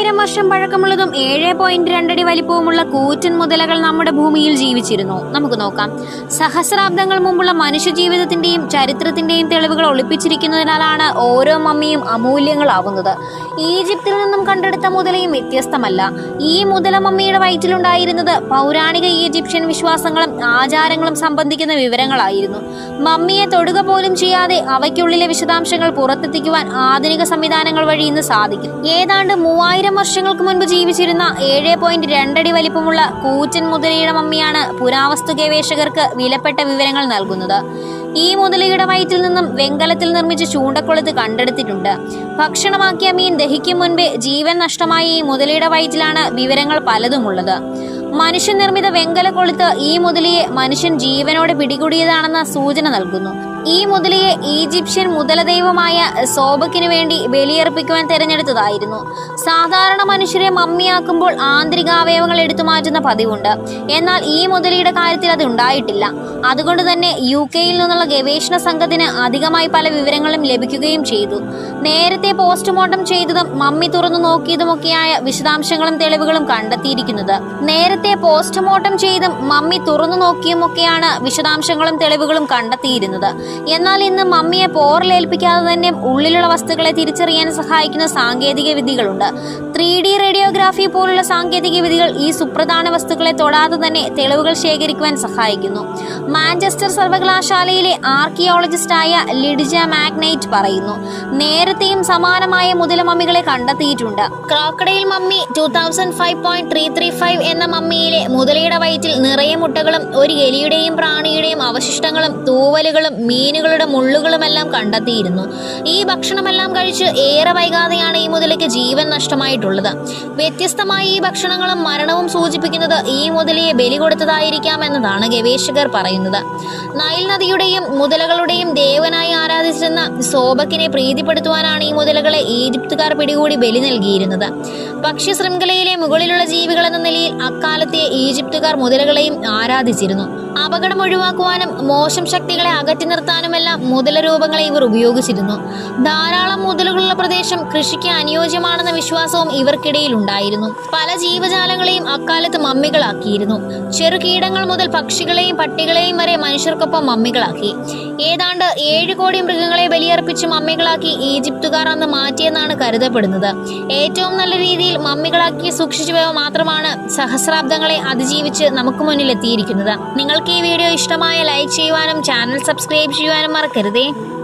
മൂവായിരം വർഷം പഴക്കമുള്ളതും ഏഴ് പോയിന്റ് രണ്ടടി വലിപ്പവുമുള്ള കൂറ്റൻ മുതലകൾ നമ്മുടെ ഭൂമിയിൽ ജീവിച്ചിരുന്നു. നമുക്ക് നോക്കാം. സഹസ്രാബ്ദങ്ങൾ മുമ്പുള്ള മനുഷ്യജീവിതത്തിന്റെയും ചരിത്രത്തിന്റെയും തെളിവുകൾ ഒളിപ്പിച്ചിരിക്കുന്നതിനാലാണ് ഓരോ മമ്മിയും അമൂല്യങ്ങളാവുന്നത് ഈജിപ്തിൽ നിന്നും കണ്ടെടുത്ത മുതലയും വ്യത്യസ്തമല്ല. ഈ മുതല മമ്മിയുടെ വയറ്റിലുണ്ടായിരുന്നത് പൗരാണിക ഈജിപ്ഷ്യൻ വിശ്വാസങ്ങളും ആചാരങ്ങളും സംബന്ധിക്കുന്ന വിവരങ്ങളായിരുന്നു. മമ്മിയെ തൊടുക പോലും ചെയ്യാതെ അവയ്ക്കുള്ളിലെ വിശദാംശങ്ങൾ പുറത്തെത്തിക്കുവാൻ ആധുനിക സംവിധാനങ്ങൾ വഴി ഇന്ന് സാധിക്കും. ഏതാണ്ട് മൂവായിരം വർഷങ്ങൾക്ക് മുൻപ് ജീവിച്ചിരുന്ന ഏഴ് പോയിന്റ് രണ്ടടി വലിപ്പമുള്ള കൂച്ചൻ മുതലയുടെ മമ്മിയാണ് പുരാവസ്തു ഗവേഷകർക്ക് വിലപ്പെട്ട വിവരങ്ങൾ നൽകുന്നത്. ഈ മുതലയുടെ വയറ്റിൽ നിന്നും വെങ്കലത്തിൽ നിർമ്മിച്ച ചൂണ്ടക്കുളത്ത് കണ്ടെടുത്തിട്ടുണ്ട്. ഭക്ഷണമാക്കിയ മീൻ ദഹിക്കും മുൻപേ ജീവൻ നഷ്ടമായ ഈ മുതലയുടെ വയറ്റിലാണ് വിവരങ്ങൾ പലതുമുള്ളത്. മനുഷ്യനിർമ്മിത വെങ്കല കൊളുത്ത് ഈ മുതലയെ മനുഷ്യൻ ജീവനോടെ പിടികൂടിയതാണെന്ന സൂചന നൽകുന്നു. ഈ മുതലയെ ഈജിപ്ഷ്യൻ മുതലദൈവമായ സോബക്കിനു വേണ്ടി ബലിയർപ്പിക്കുവാൻ തിരഞ്ഞെടുത്തതായിരുന്നു. സാധാരണ മനുഷ്യരെ മമ്മിയാക്കുമ്പോൾ ആന്തരികാവയവങ്ങൾ എടുത്തു മാറ്റുന്ന പതിവുണ്ട്. എന്നാൽ ഈ മുതലയുടെ കാര്യത്തിൽ അത് ഉണ്ടായിട്ടില്ല. അതുകൊണ്ട് തന്നെ യു കെയിൽ നിന്നുള്ള ഗവേഷണ സംഘത്തിന് അധികമായി പല വിവരങ്ങളും ലഭിക്കുകയും ചെയ്തു. നേരത്തെ പോസ്റ്റ്മോർട്ടം ചെയ്തതും മമ്മി തുറന്നു നോക്കിയതുമൊക്കെയായ വിശദാംശങ്ങളും തെളിവുകളും കണ്ടെത്തിയിരിക്കുന്നത്. നേരത്തെ പോസ്റ്റ്മോർട്ടം ചെയ്തും മമ്മി തുറന്നു നോക്കിയുമൊക്കെയാണ് വിശദാംശങ്ങളും തെളിവുകളും കണ്ടെത്തിയിരുന്നത്. എന്നാൽ ഇന്ന് മമ്മിയെ പോറിലേൽപ്പിക്കാതെ തന്നെ ഉള്ളിലുള്ള വസ്തുക്കളെ തിരിച്ചറിയാൻ സഹായിക്കുന്ന സാങ്കേതിക വിദ്യകളുണ്ട്. ത്രീ ഡി റേഡിയോഗ്രാഫി പോലുള്ള സാങ്കേതിക വിദ്യകൾ ഈ സുപ്രധാന വസ്തുക്കളെ തൊടാതെ തന്നെ തെളിവുകൾ ശേഖരിക്കുവാൻ സഹായിക്കുന്നു. മാഞ്ചസ്റ്റർ സർവകലാശാലയിലെ ആർക്കിയോളജിസ്റ്റായ ലിഡിജ മാഗ്നൈറ്റ് പറയുന്നു നേരത്തെയും സമാനമായ മുതലമമ്മികളെ കണ്ടെത്തിയിട്ടുണ്ട്. Crocodile mummy two thousand five point three three five എന്ന മമ്മിയിലെ മുതലയുടെ വയറ്റിൽ നിറയെ മുട്ടകളും ഒരു എലിയുടെയും പ്രാണിയുടെയും അവശിഷ്ടങ്ങളും തൂവലുകളും മീനുകളുടെ മുള്ളുകളുമെല്ലാം കണ്ടെത്തിയിരുന്നു. ഈ ഭക്ഷണമെല്ലാം കഴിച്ച് ഏറെ വൈകാതെയാണ് ഈ മുതലയ്ക്ക് ജീവൻ നഷ്ടമായിട്ടുള്ളത്. വ്യത്യസ്തമായ ഈ ഭക്ഷണങ്ങളും മരണവും സൂചിപ്പിക്കുന്നത് ഈ മുതലയെ ബലി കൊടുത്തതായിരിക്കാം എന്നതാണ് ഗവേഷകർ പറയുന്നത്. നൈൽ നദിയുടെയും മുതലകളുടെയും ദേവനായി ആരാധിച്ചിരുന്ന സോബക്കിനെ പ്രീതിപ്പെടുത്തുവാനാണ് ഈ മുതലകളെ ഈജിപ്തുകാർ പിടികൂടി ബലി നൽകിയിരുന്നത്. ഭക്ഷ്യ ശൃംഖലയിലെ മുകളിലുള്ള ജീവികൾ എന്ന നിലയിൽ അക്കാലത്തെ ഈജിപ്തുകാർ മുതലകളെയും ആരാധിച്ചിരുന്നു. അപകടം ഒഴിവാക്കുവാനും മോശം ശക്തികളെ അകറ്റി നിർത്താനുമെല്ലാം മുതല രൂപങ്ങളെ ഇവർ ഉപയോഗിച്ചിരുന്നു. ധാരാളം മുതലുകളുള്ള പ്രദേശം കൃഷിക്ക് അനുയോജ്യമാണെന്ന വിശ്വാസവും ഇവർക്കിടയിൽ ഉണ്ടായിരുന്നു. പല ജീവജാലങ്ങളെയും അക്കാലത്ത് മമ്മികളാക്കിയിരുന്നു. ചെറുകീടങ്ങൾ മുതൽ പക്ഷികളെയും പട്ടികളെയും വരെ മനുഷ്യർക്കൊപ്പം മമ്മികളാക്കി. ഏതാണ്ട് ഏഴ് കോടി മൃഗങ്ങളെ ബലിയർപ്പിച്ച് മമ്മികളാക്കി ഈജിപ്തുകാർ അന്ന് മാറ്റിയെന്നാണ് കരുതപ്പെടുന്നത്. ഏറ്റവും നല്ല രീതിയിൽ മമ്മികളാക്കി സൂക്ഷിച്ചവ മാത്രമാണ് സഹസ്രാബ്ദങ്ങളെ അതിജീവിച്ച് നമുക്ക് മുന്നിൽ എത്തിയിരിക്കുന്നത് നിങ്ങൾക്ക് ഈ വീഡിയോ ഇഷ്ടമായ ലൈക്ക് ചെയ്യുവാനും ചാനൽ സബ്സ്ക്രൈബ് ചെയ്യുവാനും മറക്കരുതേ.